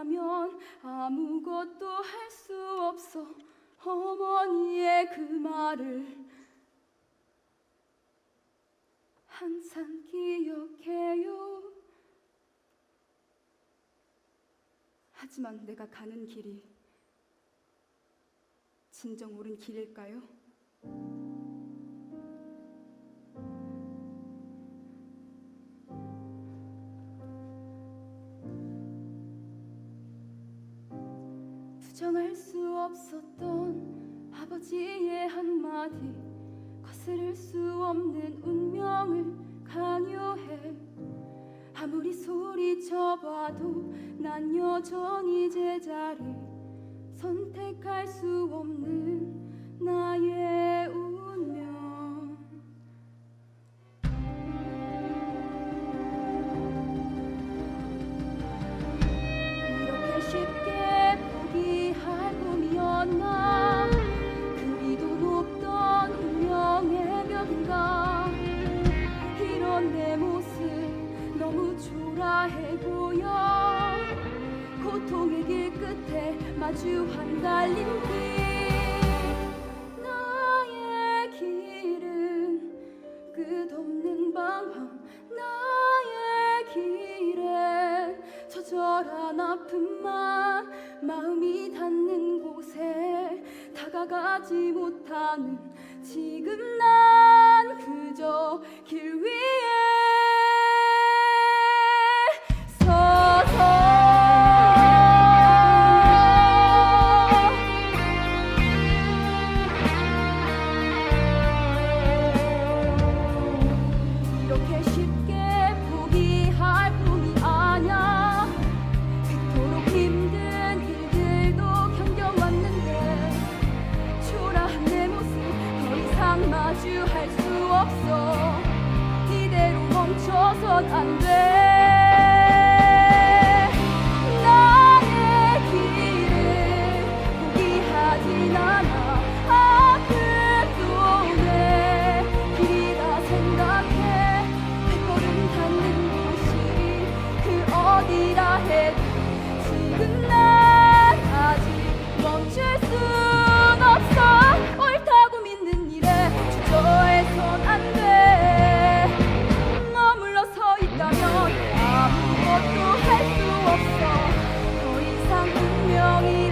없다면 아무것도 할 수 없어 어머니의 그 말을 항상 기억해요. 하지만 내가 가는 길이 진정 옳은 길일까요? 정할 수 없었던 아버지의 한마디. 거스를 수 없는 운명을 강요해. 아무리 소리쳐봐도 난 여전히 제자를 선택할 수 없는 나의 고통의 길 끝에 마주 한 달린 길 나의 길은 끝없는 방황 나의 길엔 처절한 아픔만 마음이 닿는 곳에 다가가지 못하는 지금 난그 Anne